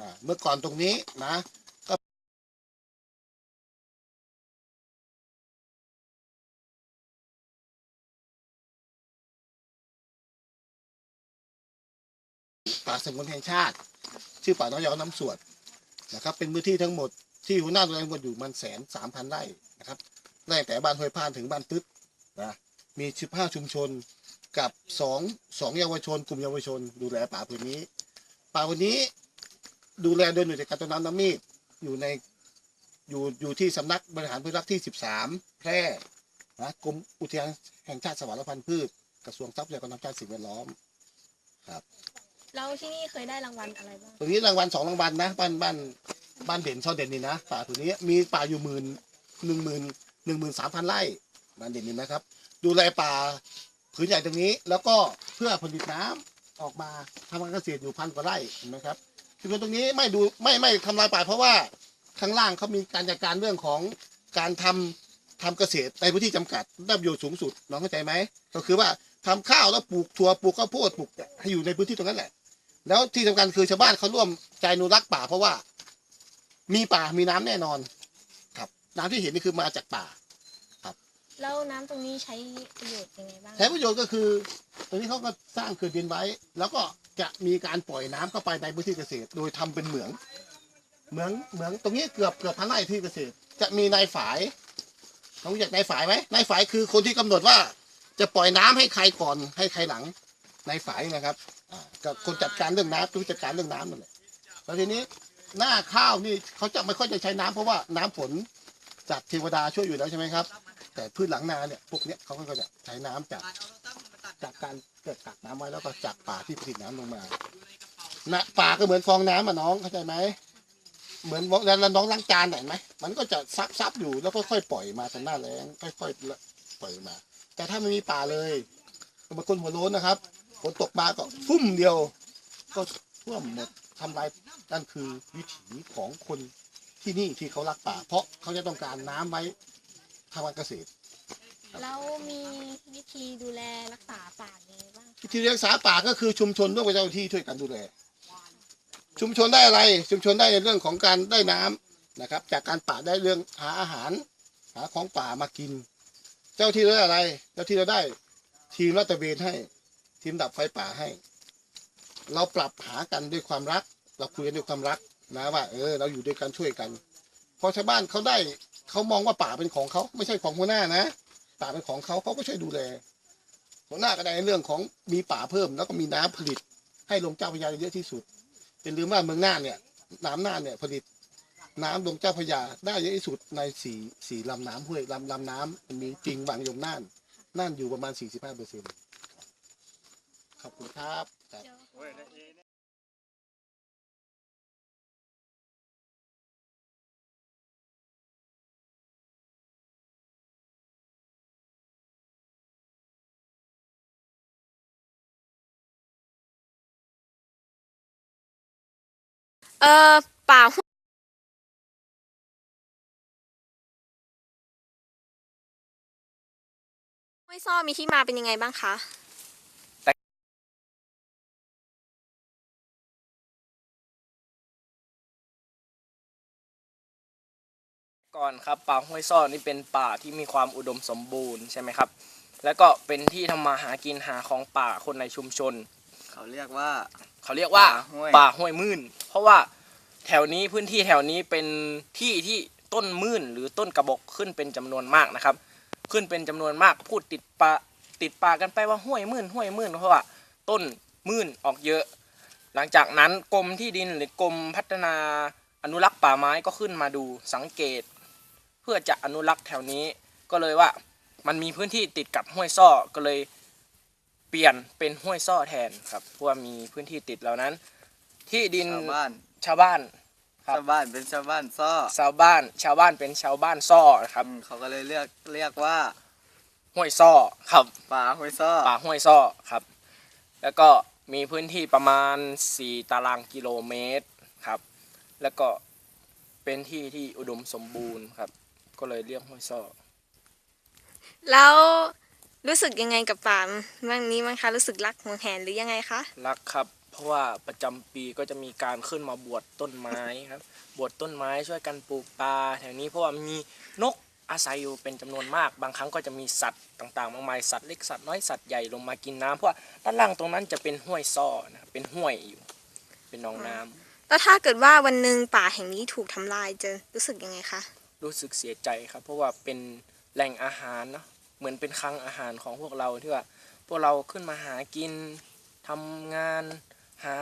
อ่าเมื่อก่อนตรงนี้นะก็ป่าสงวนแห่งชาติ ชื่อป่าน้อยยอน้ำสวดนะครับ เป็นพื้นที่ทั้งหมดที่หัวหน้าดูแลทั้งอยู่มันแสนสามพันไร่นะครับไร่แต่บ้านห้วยพานถึงบ้านตึ๊ดนะมีสิบห้าชุมชนกับสองสองเยาวชน กลุ่มเยาวชนดูแลป่าพื้นนี้ ป่าพื้นนี้ ดูแลโดยหน่วยจัดการต้นน้ำน้ำมีดอยู่ในอยู่อยู่ที่สำนักบริหารพืชรักษ์ที่ 13 แพร่นะกรมอุทยานแห่งชาติสวรรค์พันธุ์พืชกระทรวงทรัพยากรธรรมชาติสิ่งแวดล้อมแล้วที่นี่เคยได้รางวัลอะไรบ้างตรงนี้รางวัลสองรางวัลนะบ้านบ้านบ้านเด่นช่อเด่นนี่นะป่าตัวนี้มีป่าอยู่หมื่นหนึ่งหมื่นหนึ่งหมื่นสามพันไร่บ้านเด่นนี่นะครับ ดูแลป่าผืนใหญ่ตรงนี้ แล้วก็เพื่อผลิตน้ำออกมาทำการเกษตรอยู่พันกว่าไร่เห็นไหมครับ ชุมชนตรงนี้ไม่ดูไม่ไม่ทำลายป่าเพราะว่าข้างล่างเขามีการจัดการเรื่องของการทำทำเกษตรในพื้นที่จำกัดได้ประโยชน์สูงสุดน้องเข้าใจไหมก็คือว่าทำข้าวแล้วปลูกถั่วปลูกข้าวโพดปลูกให้อยู่ในพื้นที่ตรงนั้นแหละ แล้วที่สำคัญคือชาวบ้านเขาร่วมใจอนุรักษ์ป่าเพราะว่า มีป่ามีน้ำแน่นอน ครับ น้ำที่เห็นนี่คือมาจากป่า แล้วน้ำตรงนี้ใช้ประโยชน์ยังไงบ้างใช้ประโยชน์ก็คือ ตรงนี้เขาก็สร้างเขื่อนดินไว้ แล้วก็จะมีการปล่อยน้ำเข้าไปในพื้นที่เกษตร โดยทำเป็นเหมือง เหมืองเหมืองตรงนี้เกือบเกือบพันไร่ที่เกษตร จะมีนายฝายน้องรู้จักนายฝายไหมนายฝายคือคนที่กำหนดว่า จะปล่อยน้ำให้ใครก่อนให้ใครหลังนายฝายนะครับอ่ากับคนจัดการเรื่องน้ำผู้จัดการเรื่องน้ำนั่นแหละแล้วทีนี้หน้าข้าวนี่เขาจะไม่ค่อยจะใช้น้ำเพราะว่าน้ำฝนจากเทวดาช่วยอยู่แล้วใช่ไหมครับ แต่พืชหลังนาเนี่ยพวกเนี้ยเขาก็จะใช้น้ำจากจากการเกิดกักน้ำไว้แล้วก็จากป่าที่ผลิตน้ำลงมานะป่าก็เหมือนฟองน้ำอะน้องเข้าใจไหมเหมือนเวลาน้องล้างจานเห็นไหมมันก็จะซับซับอยู่แล้วค่อยๆปล่อยมาตรงหน้าแรงค่อยๆปล่อยมา แต่ถ้าไม่มีป่าเลยบางคนหัวโล้นนะครับฝนตกมาก็ฟุ่มเดียว ก็ท่วมหมดทำลายนั่นคือวิถีของคนที่นี่ที่เขารักป่า เพราะเขาจะต้องการน้ำไว้ ทำการเกษตร แล้วมีวิธีดูแลรักษาป่ายังไงบ้างคะที่รักษาป่าก็คือชุมชนร่วมกับเจ้าหน้าที่ช่วยกันดูแล ชุมชนได้อะไร ชุมชนได้ในเรื่องของการได้น้ำนะครับ จากการป่าได้เรื่องหาอาหาร หาของป่ามากิน เจ้าที่เราได้อะไร เจ้าที่เราได้ทีมรัตระเวนให้ ทีมดับไฟป่าให้ เราปรับหากันด้วยความรัก เราคุยกันด้วยความรักนะว่า เออ เราอยู่ด้วยกันช่วยกัน พอชาวบ้านเขาได้ เขามองว่าป่าเป็นของเขาไม่ใช่ของหัวหน้านะ ป่าเป็นของเขาเขาก็ช่วยดูแล หัวหน้าก็ได้ในเรื่องของมีป่าเพิ่ม แล้วก็มีน้ำผลิต ให้ลงเจ้าพระยาเยอะที่สุดอย่าลืมว่าเมืองน่านเนี่ย น้ำน่านเนี่ยผลิต น้ำลงเจ้าพระยาได้เยอะที่สุดในสี่สี่ลำน้ำห้วยลำลำน้ำมันมีจริงบางยมน่านน่านอยู่ประมาณสี่สิบห้าเปอร์เซ็นต์ขอบคุณครับ เออป่าห้วยซ้อมีที่มาเป็นยังไงบ้างคะ ก่อนครับป่าห้วยซ่อนนี่เป็นป่าที่มีความอุดมสมบูรณ์ใช่ไหมครับ แล้วก็เป็นที่ทำมาหากินหาของป่าคนในชุมชน เขาเรียกว่า เขาเรียกว่าป่าห้วย ป่าห้วยมื่น เพราะว่า แถวนี้พื้นที่แถวนี้เป็นที่ที่ต้นมื่นหรือต้นกระบอกขึ้นเป็นจำนวนมากนะครับ ขึ้นเป็นจำนวนมากพูดติดปาติดปากกันไปว่าห้วยมื่นห้วยมื่นเพราะว่าต้นมื่นออกเยอะ หลังจากนั้นกรมที่ดินหรือกรมพัฒนาอนุรักษ์ป่าไม้ก็ขึ้นมาดูสังเกต เพื่อจะอนุรักษ์แถวนี้ก็เลยว่ามันมีพื้นที่ติดกับห้วยซ่อก็เลยเปลี่ยนเป็นห้วยซ่อแทนครับเพราะว่ามีพื้นที่ติดเหล่านั้น ที่ดินชาวบ้าน ชาวบ้าน ครับ ชาวบ้านเป็นชาวบ้านซ้อชาวบ้าน ชาวบ้านเป็นชาวบ้านซ่อนะครับอืมเขาก็เลยเรียกเรียกว่าห้วยซ่อครับป่าห้วยซ้อป่าห้วยซ่อครับ แล้วก็มีพื้นที่ประมาณ 4 ตารางกิโลเมตรครับ แล้วก็เป็นที่ที่อุดมสมบูรณ์ครับ ก็เลยเรียกห้วยซ่อ แล้วรู้สึกยังไงกับป่าเรื่องนี้มั้งคะ รู้สึกรักหวงแหนหรือยังไงคะ รักครับ เพเพราะว่าประจำปีก็จะมีการขึ้นมาบวชต้นไม้ครับ บวชต้นไม้ช่วยกันปลูกป่าแถวนี้เพราะว่ามีนกอาศัยอยู่เป็นจำนวนมาก บางครั้งก็จะมีสัตว์ต่างๆมากมายสัตว์เล็กสัตว์น้อยสัตว์ใหญ่ลงมากินน้ำเพราะว่าด้านล่างตรงนั้นจะเป็นห้วยซ้อนะครับเป็นห้วยอยู่ เป็นหนองน้ำแล้วถ้าเกิดว่าวันหนึ่งป่าแห่งนี้ถูกทำลายจะรู้สึกยังไงคะรู้สึกเสียใจครับ เพราะว่าเป็นแหล่งอาหารเนาะเหมือนเป็นคลังอาหารของพวกเราที่ว่าพวกเราขึ้นมาหากินทำงาน หา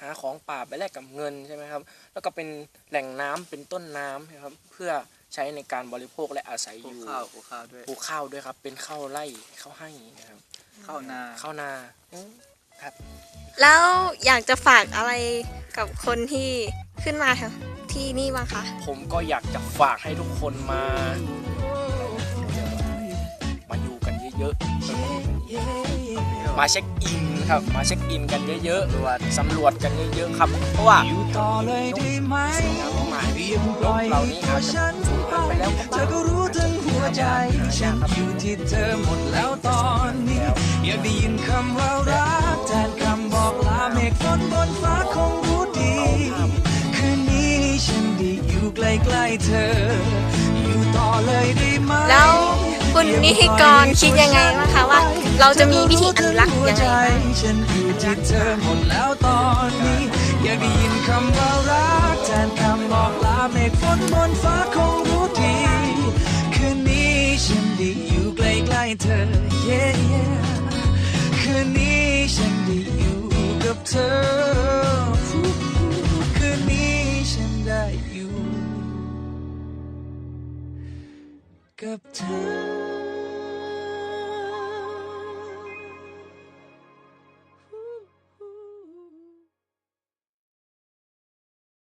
หาของป่าไปแลกกับเงินใช่ไหมครับ แล้วก็เป็นแหล่งน้ำเป็นต้นน้ำนะครับ เพื่อใช้ในการบริโภคและอาศัยปอลูกยู่ ข้าวปลูกข้าวด้วยปลูกข้าวด้วยครับ เป็นข้าวไร่ข้าวให้นะครับข้าวนาข้าวนาครับ แล้วอยากจะฝากอะไรกับคนที่ขึ้นมาแถวที่นี่บ้างคะ ผมก็อยากจะฝากให้ทุกคนมา มาอยู่กันเยอะๆ มาเช็คอินครับมาเช็คอินกันเยอะๆสำรวจกันเยอะๆครับเพราะว่าอยู่ต่อเลยได้ไหมสวยงามมากเรียบร้อยเหล่านี้ก็อาจจะฉันสูญไปพันธุ์ไปแล้วก็เธอก็รู้ทั้งหัวใจฉันอยู่ที่เธอหมดแล้วตอนนี้อยากได้ยินคำว่ารักแทนคำบอกลาเมฆฝนบนฟ้าคงรู้ดีคืนนี้ฉันได้อยู่ใกล้ๆเธอ อยู่ต่อเลยได้ไหมแล้ว คุณนิติกรคิดยังไงบ้างคะว่า เราจะมีวิธีอนุรักษ์ยังไงบ้างฉันอยู่ที่เธอหมดแล้วตอนนี้อยากได้ยินคำว่ารักแทนคำบอกลาเมฆฝนบนฟ้าคงรู้ดีคืนนี้ฉันได้อยู่ใกล้ๆเธอ yeah, yeah คืนนี้ฉันได้อยู่กับเธอคืนนี้ฉันได้อยู่กับเธอ